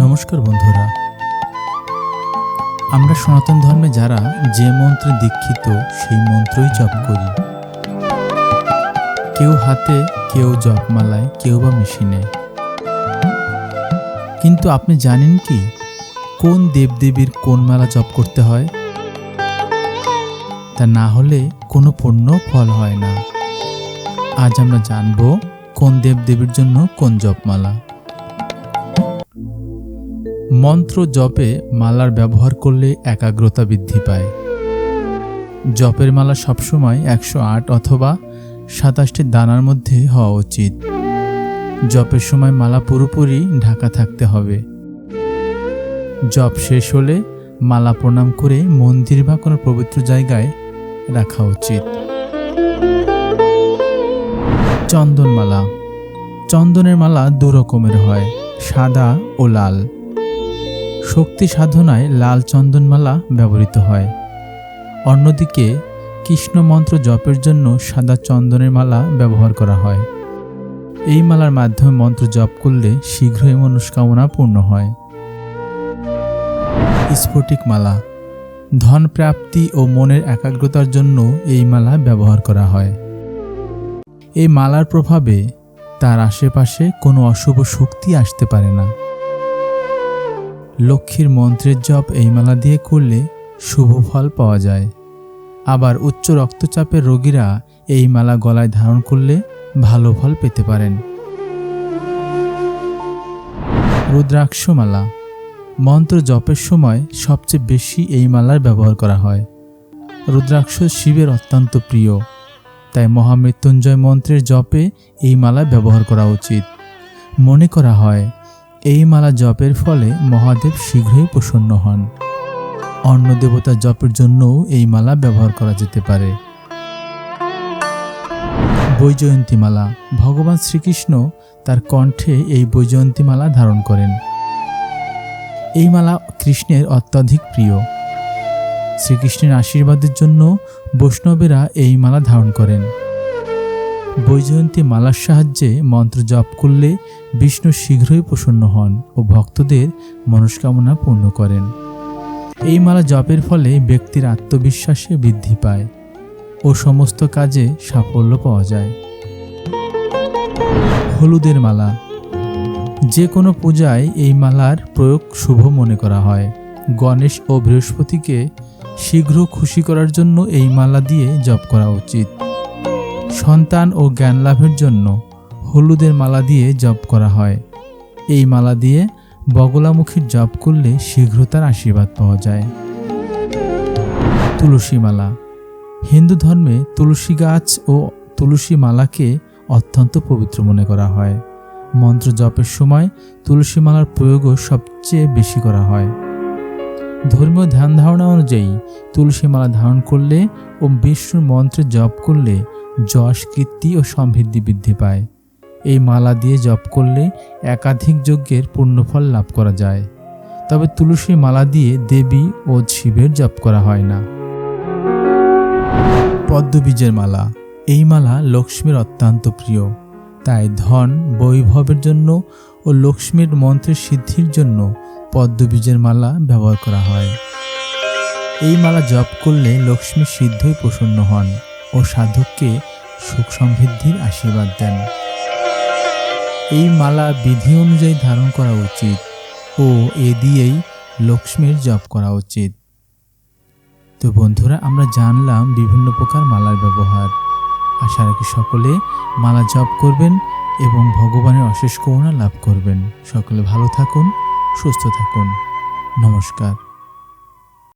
নমস্কার বন্ধুরা। আমরা সনাতন ধর্মে যারা যে মন্ত্রে দীক্ষিত, সেই মন্ত্রই জপ করি। কেউ হাতে, কেউ জপমালায়, কেউ বা মেশিনে। কিন্তু আপনি জানেন কি? কোন দেবদেবীর কোন মালা জপ করতে হয়? তা না হলে কোনো পণ্য ফল হয় না। আজ আমরা জানব কোন দেবদেবীর জন্য কোন জপমালা। মন্ত্র জপে মালার ব্যবহার করলে একাগ্রতা বৃদ্ধি পায়। জপের মালা সবসময় একশো আট অথবা সাতাশটি দানার মধ্যে হওয়া উচিত। জপের সময় মালা পুরোপুরি ঢাকা থাকতে হবে। জপ শেষ হলে মালা প্রণাম করে মন্দির বা কোনো পবিত্র জায়গায় রাখা উচিত। চন্দনমালা। চন্দনের মালা দু রকমের হয়, সাদা ও লাল। শক্তি সাধনায় লাল চন্দনমালা ব্যবহৃত হয়। অন্যদিকে, কৃষ্ণ মন্ত্র জপের জন্য সাদা চন্দনের মালা ব্যবহার করা হয়। এই মালার মাধ্যমে মন্ত্র জপ করলে শীঘ্রই মনস্কামনা পূর্ণ হয়। স্ফটিক মালা। ধন প্রাপ্তি ও মনের একাগ্রতার জন্য এই মালা ব্যবহার করা হয়। এই মালার প্রভাবে তার আশেপাশে কোনো অশুভ শক্তি আসতে পারে না। লক্ষ্মীর মন্ত্রের জপ এই মালা দিয়ে করলে শুভ ফল পাওয়া যায়। আবার উচ্চ রক্তচাপের রোগীরা এই মালা গলায় ধারণ করলে ভালো ফল পেতে পারেন। রুদ্রাক্ষ মালা। মন্ত্র জপের সময় সবচেয়ে বেশি এই মালার ব্যবহার করা হয়। রুদ্রাক্ষ শিবের অত্যন্ত প্রিয়। তাই মহামৃত্যুঞ্জয় মন্ত্রের জপে এই মালা ব্যবহার করা উচিত। মনে করা হয় এই মালা জপের ফলে মহাদেব শীঘ্রই প্রসন্ন হন। অন্য দেবতা জপের জন্যও এই মালা ব্যবহার করা যেতে পারে। বৈজয়ন্তী মালা। ভগবান শ্রীকৃষ্ণ তার কণ্ঠে এই বৈজয়ন্তী মালা ধারণ করেন। এই মালা কৃষ্ণের অত্যাধিক প্রিয়। শ্রীকৃষ্ণের আশীর্বাদের জন্য বৈষ্ণবেরা এই মালা ধারণ করেন। বৈজয়ন্তী মালার সাহায্যে মন্ত্র জপ করলে বিষ্ণু শীঘ্রই প্রসন্ন হন ও ভক্তদের মনস্কামনা পূর্ণ করেন। এই মালা জপের ফলে ব্যক্তির আত্মবিশ্বাসে বৃদ্ধি পায় ও সমস্ত কাজে সাফল্য পাওয়া যায়। হলুদের মালা। যে কোনো পূজায় এই মালার প্রয়োগ শুভ মনে করা হয়। গণেশ ও বৃহস্পতিকে শীঘ্র খুশি করার জন্য এই মালা দিয়ে জপ করা উচিত। সন্তান ও জ্ঞান লাভের জন্য হলুদের মালা দিয়ে জপ করা হয়। এই মালা দিয়ে বগলামুখীর জপ করলে শীঘ্র তার আশীর্বাদ পাওয়া যায়। তুলসী মালা। হিন্দু ধর্মে তুলসী গাছ ও তুলসী মালাকে অত্যন্ত পবিত্র মনে করা হয়। মন্ত্র জপের সময় তুলসী মালার প্রয়োগও সবচেয়ে বেশি করা হয়। ধর্মীয় ধ্যান ধারণা অনুযায়ী তুলসী মালা ধারণ করলে ও বিষ্ণুর মন্ত্রে জপ করলে যশ, কীর্তি ও সমৃদ্ধি বৃদ্ধি পায়। এই মালা দিয়ে জপ করলে একাধিক যজ্ঞের পুণ্যফল লাভ করা যায়। তবে তুলসী মালা দিয়ে দেবী ও শিবের জপ করা হয় না। পদ্মবীজের মালা। এই মালা লক্ষ্মীর অত্যন্ত প্রিয়। তাই ধন, বৈভবের জন্য ও লক্ষ্মীর মন্ত্রের সিদ্ধির জন্য পদ্মবীজের মালা ব্যবহার করা হয়। এই মালা জপ করলে লক্ষ্মী সিদ্ধই প্রসন্ন হন। ও সাধককে সুখ সমৃদ্ধির আশীর্বাদ দেন। এই মালা বিধি অনুযায়ী ধারণ করা উচিত ও এ দিয়েই লক্ষ্মীর জপ করা উচিত। তো বন্ধুরা, আমরা জানলাম বিভিন্ন প্রকার মালার ব্যবহার। আশা রাখি সকলে মালা জপ করবেন এবং ভগবানের অশেষ করুণা লাভ করবেন। সকলে ভালো থাকুন, সুস্থ থাকুন। নমস্কার।